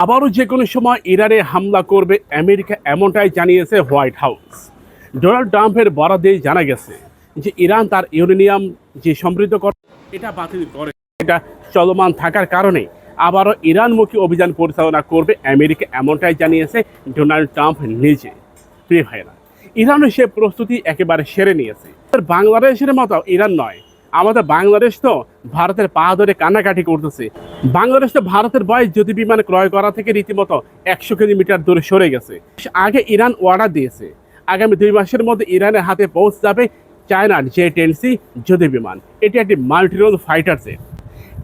আবারও যে কোনো সময় ইরানে হামলা করবে আমেরিকা এমনটাই জানিয়েছে হোয়াইট হাউস। ডোনাল্ড ট্রাম্পের বরাদেই জানা গেছে যে ইরান তার ইউরেনিয়াম যে সমৃদ্ধ করে এটা বাতিল করে। এটা চলমান থাকার কারণে আবারও ইরানমুখী অভিযান পরিচালনা করবে আমেরিকা এমনটাই জানিয়েছে ডোনাল্ড ট্রাম্প নিজে। প্রিয় ভাইরা ইরানও সে প্রস্তুতি একেবারে সেরে নিয়েছে। বাংলাদেশের মতো ইরান নয় আমাদের বাংলাদেশ তো ভারতের পা ধরে কান্নাকাটি করতেছে। বাংলাদেশ তো ভারতের বয়স যদি বিমান ক্রয় করা থেকে রীতিমতো একশো কিলোমিটার দূরে সরে গেছে। আগে ইরান অর্ডার দিয়েছে। আগামী দুই মাসের মধ্যে ইরানের হাতে পৌঁছ যাবে চায়নার জে টেন সি যুদ্ধ বিমান। এটি একটি মাল্টিরোল ফাইটার জেট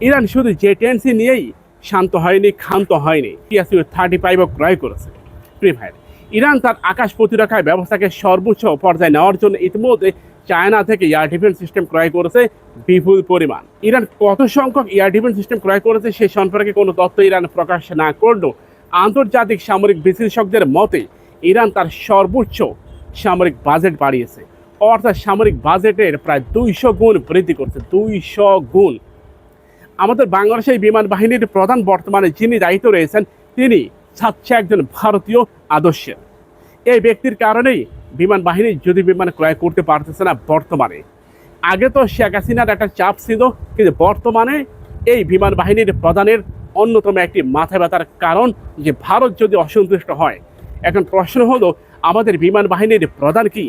ইরান শুধু জে টেন সি নিয়েই শান্ত হয়নি, ক্ষান্ত হয়নি। টিএসইউ থার্টি ফাইভও ক্রয় করেছে। প্রি ইরান তার আকাশ প্রতিরক্ষা ব্যবস্থাকে সর্বোচ্চ পর্যায়ে নেওয়ার জন্য ইতিমধ্যে চায়না থেকে এয়ার ডিফেন্স সিস্টেম ক্রয় করেছে বিপুল পরিমাণ। ইরান কত সংখ্যক এয়ার ডিফেন্স সিস্টেম ক্রয় করেছে সেই সম্পর্কে কোনো তথ্য ইরান প্রকাশ না করলেও আন্তর্জাতিক সামরিক বিশ্লেষকদের মতে ইরান তার সর্বোচ্চ সামরিক বাজেট বাড়িয়েছে। অর্থাৎ সামরিক বাজেটের প্রায় দুইশো গুণ বৃদ্ধি করছে, দুইশো গুণ। আমাদের বাংলাদেশের বিমান বাহিনীর প্রধান বর্তমানে যিনি দায়িত্ব রয়েছেন, তিনি ছাড়ছে একজন ভারতীয় আদর্শের এই ব্যক্তির কারণেই বিমান বাহিনী যদি বিমান ক্রয় করতে পারতেছে না বর্তমানে। আগে তো শেখ হাসিনার একটা চাপ ছিল, কিন্তু বর্তমানে এই বিমান বাহিনীর প্রধানের অন্যতম একটি মাথা ব্যথার কারণ যে ভারত যদি অসন্তুষ্ট হয়। এখন প্রশ্ন হলো, আমাদের বিমান বাহিনীর প্রধান কি?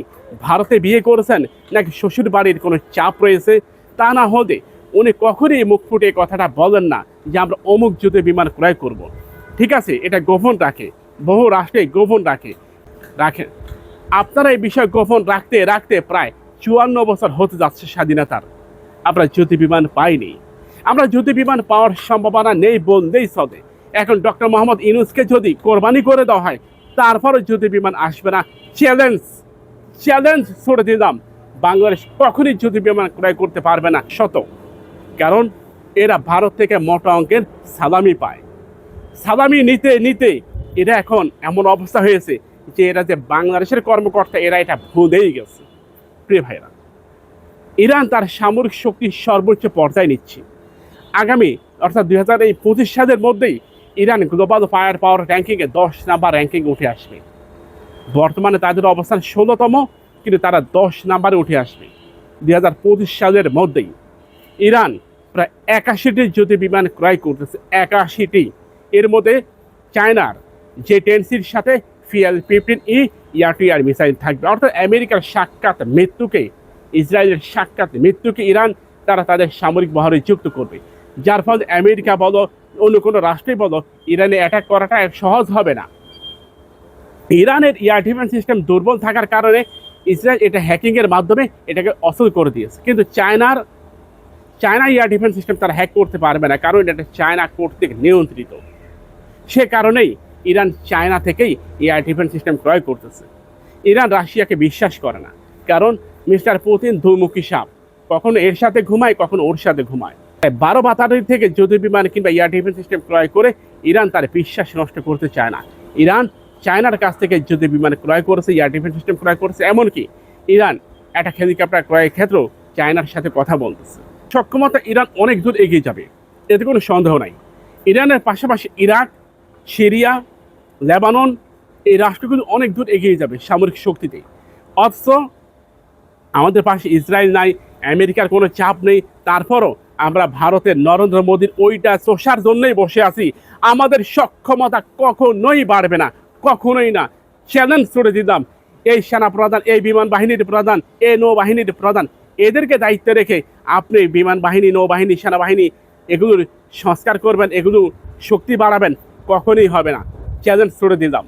ভারতে বিয়ে করেছেন নাকি শ্বশুর বাড়ির কোনো চাপ রয়েছে? তা না হলে উনি কখনই মুখ ফুটে কথাটা বলেন না যে আমরা অমুক যুদ্ধে বিমান ক্রয় করব। ঠিক আছে, এটা গোপন রাখে। বহু রাষ্ট্রে গোপন রাখে রাখেন আপনারা এই বিষয় গোপন রাখতে রাখতে প্রায় চুয়ান্ন বছর হতে যাচ্ছে স্বাধীনতার। আমরা জ্যোতি বিমান পাইনি। আমরা জ্যোতি বিমান পাওয়ার সম্ভাবনা নেই বললেই সদে এখন ডক্টর মোহাম্মদ ইনুসকে যদি কোরবানি করে দেওয়া হয় তারপরে জ্যোতি বিমান আসবে না। চ্যালেঞ্জ চ্যালেঞ্জ ছড়ে দিলাম। বাংলাদেশ কখনই জ্যোতি বিমান ক্রয় করতে পারবে না শত কারণ এরা ভারত থেকে মোটা অঙ্কের সালামি পায়। সালামি নিতে নিতে এরা এখন এমন অবস্থা হয়েছে যে এরা যে বাংলাদেশের কর্মকর্তা, এরা এটা ভুলেই গেছে। প্রিয় ভাইরা, ইরান তার সামরিক শক্তির সর্বোচ্চ পর্যায়ে নিচ্ছে। আগামী, অর্থাৎ দুই হাজার এই পঁচিশ সালের মধ্যেই ইরান গ্লোবাল ফায়ার পাওয়ার র্যাঙ্কিংয়ে দশ নাম্বার র্যাঙ্কিং উঠে আসবে। বর্তমানে তাদের অবস্থান ষোলোতম, কিন্তু তারা দশ নাম্বারে উঠে আসবে। দুই হাজার পঁচিশ সালের মধ্যেই ইরান প্রায় একাশিটি জ্যোতি বিমান ক্রয় করতেছে, একাশিটি। এর মধ্যে চায়নার যে টেনসির সাথে ফিএল ফিফটিন ই ইয়ার মিসাইল থাকবে। অর্থাৎ আমেরিকার সাক্ষাৎ মৃত্যুকে, ইসরায়েলের সাক্ষাৎ মৃত্যুকে ইরান তারা তাদের সামরিক বহরে যুক্ত করবে। যার ফলে আমেরিকা বলো, অন্য কোনো রাষ্ট্রে বলো, ইরানে অ্যাটাক করাটা সহজ হবে না। ইরানের এয়ার ডিফেন্স সিস্টেম দুর্বল থাকার কারণে ইসরায়েল এটা হ্যাকিংয়ের মাধ্যমে এটাকে অসল করে দিয়েছে। কিন্তু চায়নার, চায়না এয়ার ডিফেন্স সিস্টেম তারা হ্যাক করতে পারবে না, কারণ এটা চায়না কর্তৃক নিয়ন্ত্রিত। সে কারণেই ইরান চায়না থেকেই এয়ার ডিফেন্স সিস্টেম ক্রয় করতেছে। ইরান রাশিয়াকে বিশ্বাস করে না, কারণ মিস্টার পুতিন দুমুখী সাপ। কখনো এর সাথে ঘুমায়, কখনো ওর সাথে ঘুমায়। তাই বারো বাতারির থেকে যুদ্ধ বিমান কিংবা এয়ার ডিফেন্স সিস্টেম ক্রয় করে ইরান তার বিশ্বাস নষ্ট করতে চায় না। ইরান চায়নার কাছ থেকে যুদ্ধ বিমান ক্রয় করেছে এয়ার ডিফেন্স সিস্টেম ক্রয় করেছে, এমনকি ইরান একটা হেলিকপ্টার ক্রয়ের ক্ষেত্রেও চায়নার সাথে কথা বলতেছে। সক্ষমতা ইরান অনেক দূর এগিয়ে যাবে, এতে কোনো সন্দেহ নাই। ইরানের পাশাপাশি ইরাক, সিরিয়া লেবানন, এই রাষ্ট্রগুলো অনেক দূর এগিয়ে যাবে সামরিক শক্তিতে। অথচ আমাদের পাশে ইসরায়েল নাই, আমেরিকার কোনো চাপ নেই, তারপরও আমরা ভারতের নরেন্দ্র মোদীর ওইটা চষার জন্যই বসে আছি। আমাদের সক্ষমতা কখনোই বাড়বে না, কখনোই না। চ্যালেঞ্জ ছুড়ে দিলাম। এই সেনা প্রধান এই বিমান বাহিনীর প্রধান, এই নৌবাহিনীর প্রধান, এদেরকে দায়িত্বে রেখে আপনি বিমান বাহিনী, নৌবাহিনী, সেনাবাহিনী, এগুলোর সংস্কার করবেন এগুলো শক্তি বাড়াবেন, কখনোই হবে না। চ্যালেঞ্জ ছুড়ে দিলাম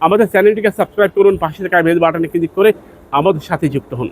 আমাদের চ্যানেলটিকে সাবস্ক্রাইব করুন, পাশে থাকা বেল বাটনে ক্লিক করে আমাদের সাথে যুক্ত হন।